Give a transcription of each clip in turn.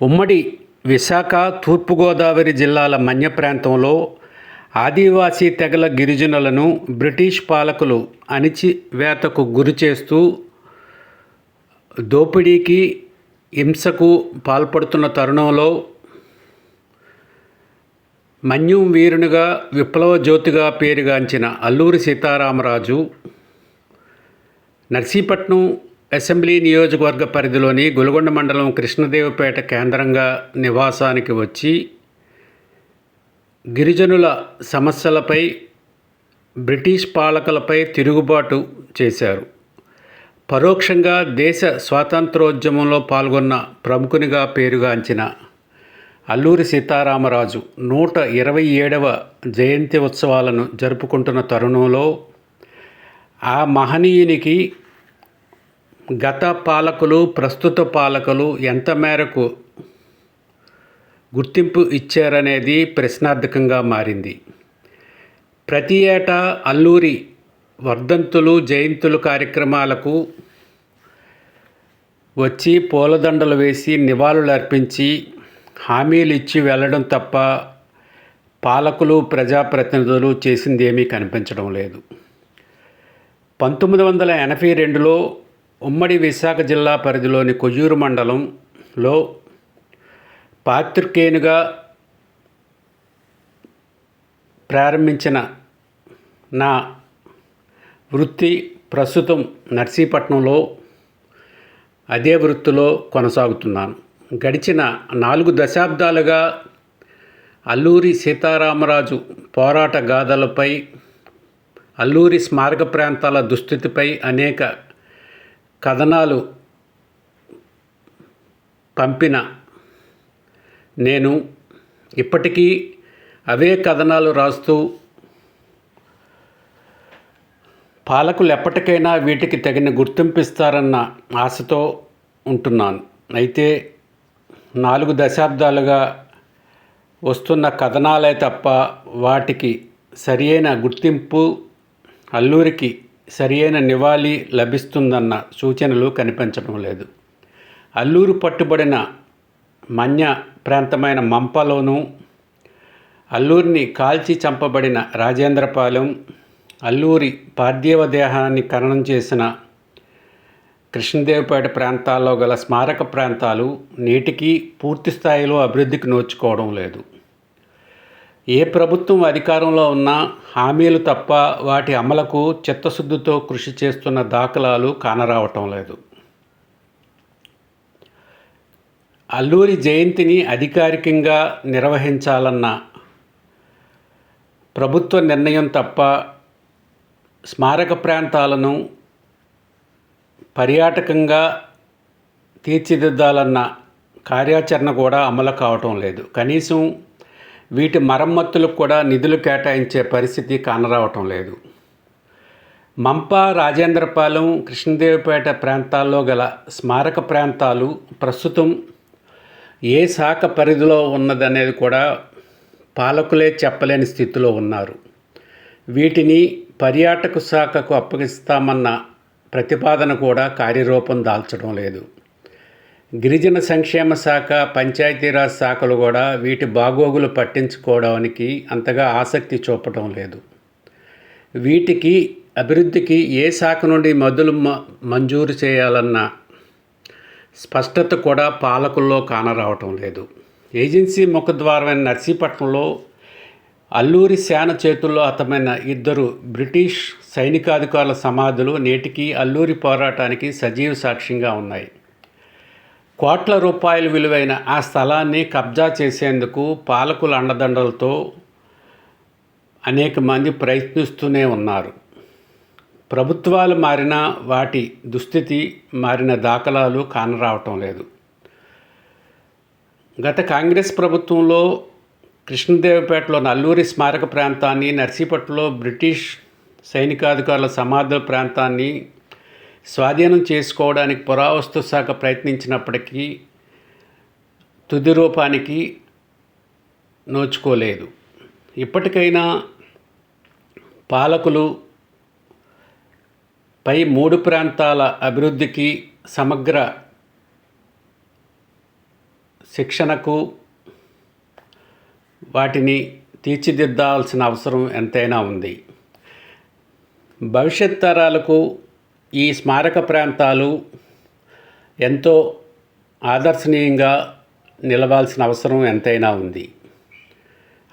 ఉమ్మడి విశాఖ తూర్పుగోదావరి జిల్లాల మన్య ప్రాంతంలో ఆదివాసీ తెగల గిరిజనులను బ్రిటిష్ పాలకులు అణిచివేతకు గురి చేస్తూ దోపిడీకి హింసకు పాల్పడుతున్న తరుణంలో మన్యం వీరునిగా విప్లవ జ్యోతిగా పేరుగాంచిన అల్లూరి సీతారామరాజు నర్సీపట్నం అసెంబ్లీ నియోజకవర్గ పరిధిలోని గొలుగొండ మండలం కృష్ణదేవపేట కేంద్రంగా నివాసానికి వచ్చి గిరిజనుల సమస్యలపై బ్రిటిష్ పాలకులపై తిరుగుబాటు చేశారు. పరోక్షంగా దేశ స్వాతంత్రోద్యమంలో పాల్గొన్న ప్రముఖునిగా పేరుగాంచిన అల్లూరి సీతారామరాజు నూట ఇరవై ఏడవ జయంతి ఉత్సవాలను జరుపుకుంటున్న తరుణంలో ఆ మహనీయునికి గత పాలకులు ప్రస్తుత పాలకులు ఎంత మేరకు గుర్తింపు ఇచ్చారనేది ప్రశ్నార్థకంగా మారింది. ప్రతి ఏటా అల్లూరి వర్ధంతులు జయంతులు కార్యక్రమాలకు వచ్చి పూలదండలు వేసి నివాళులు అర్పించి హామీలు ఇచ్చి వెళ్ళడం తప్ప పాలకులు ప్రజాప్రతినిధులు చేసింది ఏమీ కనిపించడం లేదు. పంతొమ్మిది వందల ఎనభై రెండులో ఉమ్మడి విశాఖ జిల్లా పరిధిలోని కొయ్యూరు మండలంలో పాత్రికేయునిగా ప్రారంభించిన నా వృత్తి ప్రస్తుతం నర్సీపట్నంలో అదే వృత్తిలో కొనసాగుతున్నాను. గడిచిన నాలుగు దశాబ్దాలుగా అల్లూరి సీతారామరాజు పోరాట గాథలపై అల్లూరి స్మారక ప్రాంతాల దుస్థితిపై అనేక కథనాలు పంపిన నేను ఇప్పటికీ అవే కథనాలు రాస్తూ పాలకులు ఎప్పటికైనా వీటికి తగిన గుర్తింపు ఇస్తారన్న ఆశతో ఉంటున్నాను. అయితే నాలుగు దశాబ్దాలుగా వస్తున్న కథనాలే తప్ప వాటికి సరియైన గుర్తింపు అల్లూరికి సరియైన నివాళి లభిస్తుందన్న సూచనలు కనిపించడం లేదు. అల్లూరు పట్టుబడిన మన్య ప్రాంతమైన మంపలోను అల్లూరిని కాల్చి చంపబడిన రాజేంద్రపాలెం అల్లూరి పార్థివ దేహాన్ని ఖననం చేసిన కృష్ణదేవపేట ప్రాంతాల్లో గల స్మారక ప్రాంతాలు నేటికి పూర్తి స్థాయిలో అభివృద్ధికి నోచుకోవడం లేదు. ఏ ప్రభుత్వం అధికారంలో ఉన్నా హామీలు తప్ప వాటి అమలకు చిత్తశుద్ధితో కృషి చేస్తున్న దాఖలాలు కానరావటం లేదు. అల్లూరి జయంతిని అధికారికంగా నిర్వహించాలన్న ప్రభుత్వ నిర్ణయం తప్ప స్మారక ప్రాంతాలను పర్యాటకంగా తీర్చిదిద్దాలన్న కార్యాచరణ కూడా అమలు కావటం లేదు. కనీసం వీటి మరమ్మతులకు కూడా నిధులు కేటాయించే పరిస్థితి కానరావటం లేదు. మంప రాజేంద్రపాలెం కృష్ణదేవిపేట ప్రాంతాల్లో గల స్మారక ప్రాంతాలు ప్రస్తుతం ఏ శాఖ పరిధిలో ఉన్నదనేది కూడా పాలకులే చెప్పలేని స్థితిలో ఉన్నారు. వీటిని పర్యాటక శాఖకు అప్పగిస్తామన్న ప్రతిపాదన కూడా కార్యరూపం దాల్చడం లేదు. గిరిజన సంక్షేమ శాఖ పంచాయతీరాజ్ శాఖలు కూడా వీటి బాగోగులు పట్టించుకోవడానికి అంతగా ఆసక్తి చూపటం లేదు. వీటికి అభివృద్ధికి ఏ శాఖ నుండి మదులు మంజూరు చేయాలన్న స్పష్టత కూడా పాలకుల్లో కానరావటం లేదు. ఏజెన్సీ ముఖద్వారమైన నర్సీపట్నంలో అల్లూరి సేన చేతుల్లో హతమైన ఇద్దరు బ్రిటిష్ సైనికాధికారుల సమాధులు నేటికి అల్లూరి పోరాటానికి సజీవ సాక్ష్యంగా ఉన్నాయి. కోట్ల రూపాయలు విలువైన ఆ స్థలాన్ని కబ్జా చేసేందుకు పాలకుల అండదండలతో అనేక మంది ప్రయత్నిస్తూనే ఉన్నారు. ప్రభుత్వాలు మారినా వాటి దుస్థితి మారిన దాఖలాలు కానరావటం లేదు. గత కాంగ్రెస్ ప్రభుత్వంలో కృష్ణదేవపేటలో నల్లూరి స్మారక ప్రాంతాన్ని నర్సీపట్నంలో బ్రిటిష్ సైనికాధికారుల సమాధుల ప్రాంతాన్ని స్వాధీనం చేసుకోవడానికి పురావస్తు శాఖ ప్రయత్నించినప్పటికీ తుది రూపానికి నోచుకోలేదు. ఇప్పటికైనా పాలకులు పై మూడు ప్రాంతాల అభివృద్ధికి సమగ్ర శిక్షణకు వాటిని తీర్చిదిద్దాల్సిన అవసరం ఎంతైనా ఉంది. భవిష్యత్ తరాలకు ఈ స్మారక ప్రాంతాలు ఎంతో ఆదర్శనీయంగా నిలవాల్సిన అవసరం ఎంతైనా ఉంది.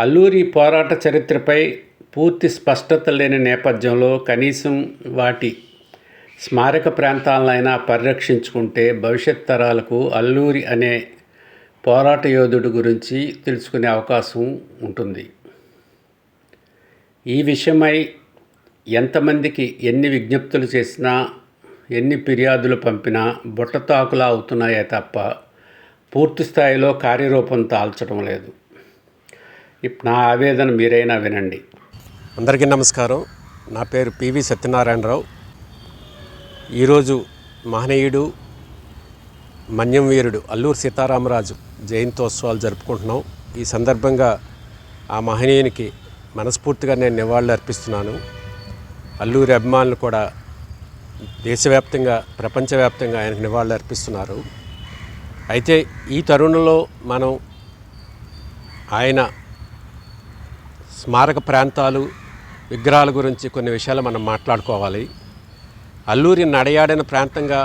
అల్లూరి పోరాట చరిత్రపై పూర్తి స్పష్టత లేని నేపథ్యంలో కనీసం వాటి స్మారక ప్రాంతాలనైనా పరిరక్షించుకుంటే భవిష్యత్ తరాలకు అల్లూరి అనే పోరాట యోధుడు గురించి తెలుసుకునే అవకాశం ఉంటుంది. ఈ విషయమై ఎంతమందికి ఎన్ని విజ్ఞప్తులు చేసినా ఎన్ని ఫిర్యాదులు పంపినా బుట్టతాకులా అవుతున్నాయే తప్ప పూర్తి స్థాయిలో కార్యరూపం దాల్చడం లేదు. నా ఆవేదన మీరైనా వినండి. అందరికీ నమస్కారం. నా పేరు పివి సత్యనారాయణరావు. ఈరోజు మహనీయుడు మన్యం వీరుడు అల్లూరు సీతారామరాజు జయంతోత్సవాలు జరుపుకుంటున్నాం. ఈ సందర్భంగా ఆ మహనీయునికి మనస్ఫూర్తిగా నేను నివాళులు అర్పిస్తున్నాను అల్లూరి అభిమానులు కూడా దేశవ్యాప్తంగా ప్రపంచవ్యాప్తంగా ఆయనకు నివాళులు అర్పిస్తున్నారు. అయితే ఈ తరుణంలో మనం ఆయన స్మారక ప్రాంతాలు విగ్రహాల గురించి కొన్ని విషయాలు మనం మాట్లాడుకోవాలి. అల్లూరి నడయాడిన ప్రాంతంగా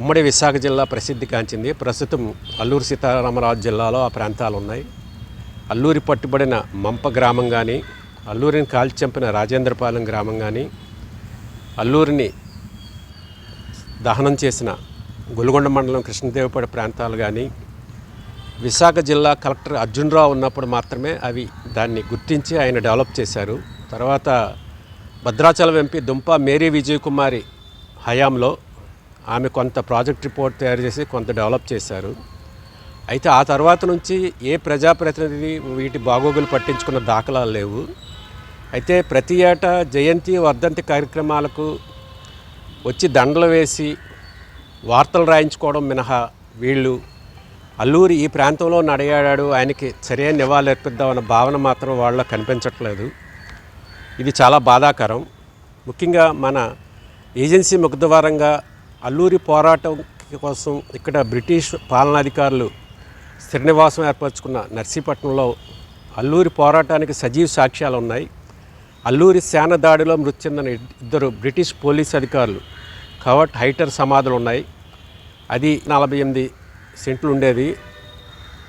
ఉమ్మడి విశాఖ జిల్లా ప్రసిద్ధి కాంచింది ప్రస్తుతం అల్లూరి సీతారామరాజు జిల్లాలో ఆ ప్రాంతాలు ఉన్నాయి అల్లూరి పట్టుబడిన మంప గ్రామం కానీ అల్లూరిని కాల్చంపిన రాజేంద్రపాలెం గ్రామం కానీ అల్లూరిని దహనం చేసిన గొలుగొండ మండలం కృష్ణదేవపడి ప్రాంతాలు కానీ విశాఖ జిల్లా కలెక్టర్ అర్జున్రావు ఉన్నప్పుడు మాత్రమే అవి దాన్ని గుర్తించి ఆయన డెవలప్ చేశారు. తర్వాత భద్రాచలం ఎంపీ దుంప మేరీ విజయ్ కుమారి హయాంలో ఆమె కొంత ప్రాజెక్ట్ రిపోర్ట్ తయారు చేసి కొంత డెవలప్ చేశారు. అయితే ఆ తర్వాత నుంచి ఏ ప్రజాప్రతినిధి వీటి బాగోగులు పట్టించుకున్న దాఖలాలు లేవు. అయితే ప్రతి ఏటా జయంతి వర్ధంతి కార్యక్రమాలకు వచ్చి దండలు వేసి వార్తలు రాయించుకోవడం మినహా వీళ్ళు అల్లూరి ఈ ప్రాంతంలో నడయాడాడు. ఆయనకి సరైన నివాళులు అర్పిద్దామన్న భావన మాత్రం వాళ్ళ కనిపించట్లేదు. ఇది చాలా బాధాకరం. ముఖ్యంగా మన ఏజెన్సీ ముఖద్వారంగా అల్లూరి పోరాటం కోసం ఇక్కడ బ్రిటిష్ పాలనాధికారులు శ్రీనివాసం ఏర్పరచుకున్న నర్సీపట్నంలో అల్లూరి పోరాటానికి సజీవ సాక్ష్యాలు ఉన్నాయి అల్లూరి సేన దాడిలో మృతి చెందిన ఇద్దరు బ్రిటిష్ పోలీస్ అధికారులు. కవట్ హైటర్ సమాధులు ఉన్నాయి. అది నలభై ఎనిమిది సెంట్లు ఉండేది.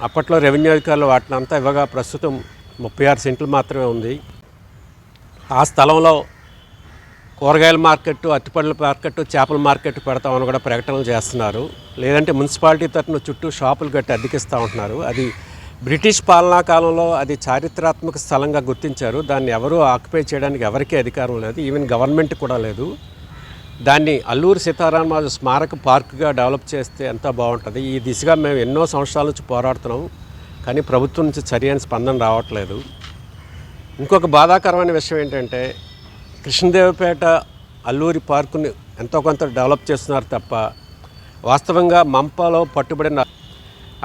అప్పట్లో రెవెన్యూ అధికారులు వాటిని అంతా ఇవ్వగా ప్రస్తుతం ముప్పై ఆరు సెంట్లు మాత్రమే ఉంది. ఆ స్థలంలో కూరగాయల మార్కెట్ అరటిపండ్ల మార్కెట్ చేపల మార్కెట్ పెడతామని కూడా ప్రకటనలు చేస్తున్నారు. లేదంటే మున్సిపాలిటీ తరఫున చుట్టూ షాపులు కట్టి అద్దెకిస్తూ ఉంటున్నారు. అది బ్రిటిష్ పాలనా కాలంలో అది చారిత్రాత్మక స్థలంగా గుర్తించారు. దాన్ని ఎవరూ ఆక్యుపై చేయడానికి ఎవరికీ అధికారం లేదు. ఈవెన్ గవర్నమెంట్ కూడా లేదు. దాన్ని అల్లూరి సీతారామరాజు స్మారక పార్క్గా డెవలప్ చేస్తే ఎంత బాగుంటుంది? ఈ దిశగా మేము ఎన్నో సంవత్సరాల నుంచి పోరాడుతున్నాం. కానీ ప్రభుత్వం నుంచి సరైన స్పందన రావట్లేదు. ఇంకొక బాధాకరమైన విషయం ఏంటంటే కృష్ణదేవపేట అల్లూరి పార్కుని ఎంతో కొంత డెవలప్ చేస్తున్నారు తప్ప వాస్తవంగా మంపలో పట్టుబడిన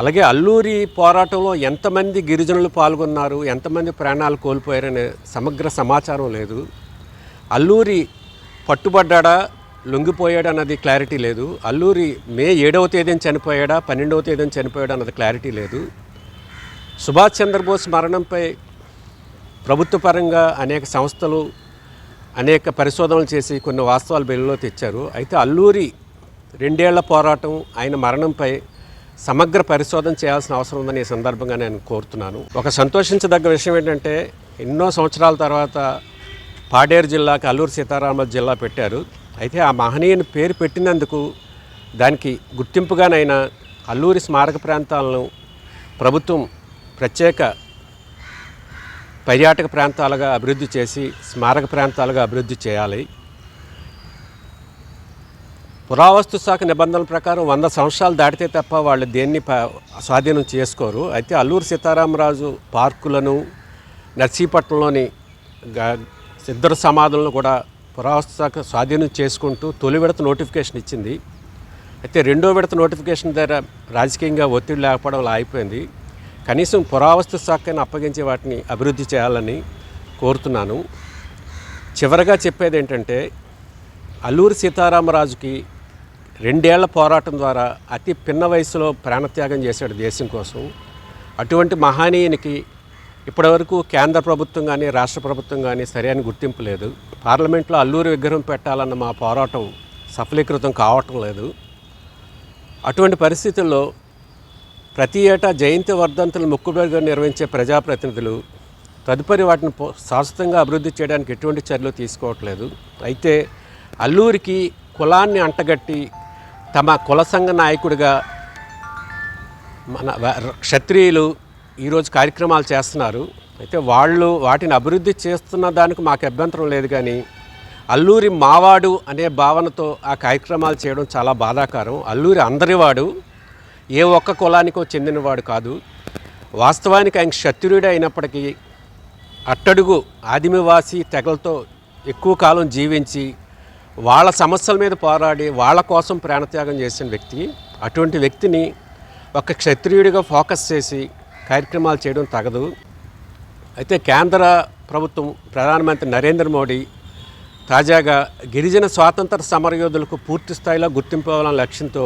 అలాగే అల్లూరి పోరాటంలో ఎంతమంది గిరిజనులు పాల్గొన్నారు ఎంతమంది ప్రాణాలు కోల్పోయారనే సమగ్ర సమాచారం లేదు. అల్లూరి పట్టుబడ్డాడా లొంగిపోయాడా అన్నది క్లారిటీ లేదు. అల్లూరి మే ఏడవ తేదీన చనిపోయాడా పన్నెండవ తేదీన చనిపోయాడా అన్నది క్లారిటీ లేదు. సుభాష్ చంద్రబోస్ మరణంపై ప్రభుత్వపరంగా అనేక సంస్థలు అనేక పరిశోధనలు చేసి కొన్ని వాస్తవాలు వెలుగులో తెచ్చారు. అయితే అల్లూరి రెండేళ్ళ పోరాటం ఆయన మరణంపై సమగ్ర పరిశోధన చేయాల్సిన అవసరం ఉందని ఈ సందర్భంగా నేను కోరుతున్నాను. ఒక సంతోషించదగ్గ విషయం ఏంటంటే ఎన్నో సంవత్సరాల తర్వాత పాడేరు జిల్లాకి అల్లూరు సీతారామ జిల్లా పెట్టారు. అయితే ఆ మహనీయుని పేరు పెట్టినందుకు దానికి గుర్తింపుగానైనా అల్లూరి స్మారక ప్రాంతాలను ప్రభుత్వం ప్రత్యేక పర్యాటక ప్రాంతాలుగా అభివృద్ధి చేసి స్మారక ప్రాంతాలుగా అభివృద్ధి చేయాలి. పురావస్తు శాఖ నిబంధనల ప్రకారం వంద సంవత్సరాలు దాటితే తప్ప వాళ్ళు దేన్ని స్వాధీనం చేసుకోరు. అయితే అల్లూరు సీతారామరాజు పార్కులను నర్సీపట్నంలోని గ- సిద్ధర సమాధులను కూడా పురావస్తు శాఖ స్వాధీనం చేసుకుంటూ తొలి విడత నోటిఫికేషన్ ఇచ్చింది. అయితే రెండో విడత నోటిఫికేషన్ ద్వారా రాజకీయంగా ఒత్తిడి లేకపోవడం అలా అయిపోయింది కనీసం పురావస్తు శాఖని అప్పగించే వాటిని అభివృద్ధి చేయాలని కోరుతున్నాను. చివరగా చెప్పేది ఏంటంటే అల్లూరి సీతారామరాజుకి రెండేళ్ళ పోరాటం ద్వారా అతి పిన్న వయసులో ప్రాణత్యాగం చేశాడు దేశం కోసం. అటువంటి మహనీయునికి ఇప్పటివరకు కేంద్ర ప్రభుత్వం కానీ రాష్ట్ర ప్రభుత్వం కానీ సరైన గుర్తింపు లేదు. పార్లమెంట్లో అల్లూరి విగ్రహం పెట్టాలన్న మా పోరాటం సఫలీకృతం కావటం లేదు. అటువంటి పరిస్థితుల్లో ప్రతి ఏటా జయంతి వర్ధంతులు మొక్కుబడిగా నిర్వహించే ప్రజాప్రతినిధులు తదుపరి వాటిని శాశ్వతంగా అభివృద్ధి చేయడానికి ఎటువంటి చర్యలు తీసుకోవట్లేదు. అయితే అల్లూరికి కులాన్ని అంటగట్టి తమ కుల సంఘ నాయకుడిగా మన క్షత్రియులు ఈరోజు కార్యక్రమాలు చేస్తున్నారు. అయితే వాళ్ళు వాటిని అభివృద్ధి చేస్తున్న దానికి మాకు అభ్యంతరం లేదు కానీ అల్లూరి మావాడు అనే భావనతో ఆ కార్యక్రమాలు చేయడం చాలా బాధాకరం. అల్లూరి అందరివాడు ఏ ఒక్క కులానికో చెందినవాడు కాదు. వాస్తవానికి ఆయన క్షత్రియుడే అయినప్పటికీ అట్టడుగు ఆదిమివాసి తెగలతో ఎక్కువ కాలం జీవించి వాళ్ళ సమస్యల మీద పోరాడి వాళ్ళ కోసం ప్రాణత్యాగం చేసిన వ్యక్తి అటువంటి వ్యక్తిని ఒక క్షత్రియుడిగా ఫోకస్ చేసి కార్యక్రమాలు చేయడం తగదు. అయితే కేంద్ర ప్రభుత్వం ప్రధానమంత్రి నరేంద్ర మోడీ తాజాగా గిరిజన స్వాతంత్ర సమరయోధులకు పూర్తి స్థాయిలో గుర్తింపు లక్ష్యంతో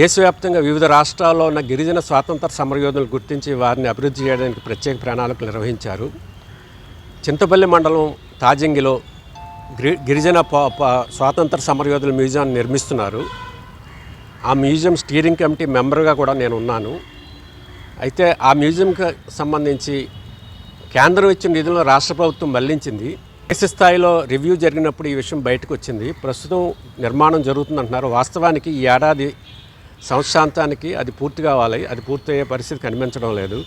దేశవ్యాప్తంగా వివిధ రాష్ట్రాల్లో ఉన్న గిరిజన స్వాతంత్ర సమరయోధులు గుర్తించి వారిని అభివృద్ధి చేయడానికి ప్రత్యేక ప్రణాళికలు నిర్వహించారు. చింతపల్లి మండలం తాజంగిలో గిరిజన ప- స్వాతంత్ర సమరయోధుల మ్యూజియం నిర్మిస్తున్నారు. ఆ మ్యూజియం స్టీరింగ్ కమిటీ మెంబర్గా కూడా నేను ఉన్నాను. అయితే ఆ మ్యూజియంకి సంబంధించి కేంద్రం ఇచ్చిన నిధులను రాష్ట్ర ప్రభుత్వం మళ్ళించింది. దేశ స్థాయిలో రివ్యూ జరిగినప్పుడు ఈ విషయం బయటకు వచ్చింది ప్రస్తుతం నిర్మాణం జరుగుతుందంటున్నారు. వాస్తవానికి ఈ ఏడాది సంవత్సరాంతానికి అది పూర్తి కావాలి. అది పూర్తయ్యే పరిస్థితి కనిపించడం లేదు.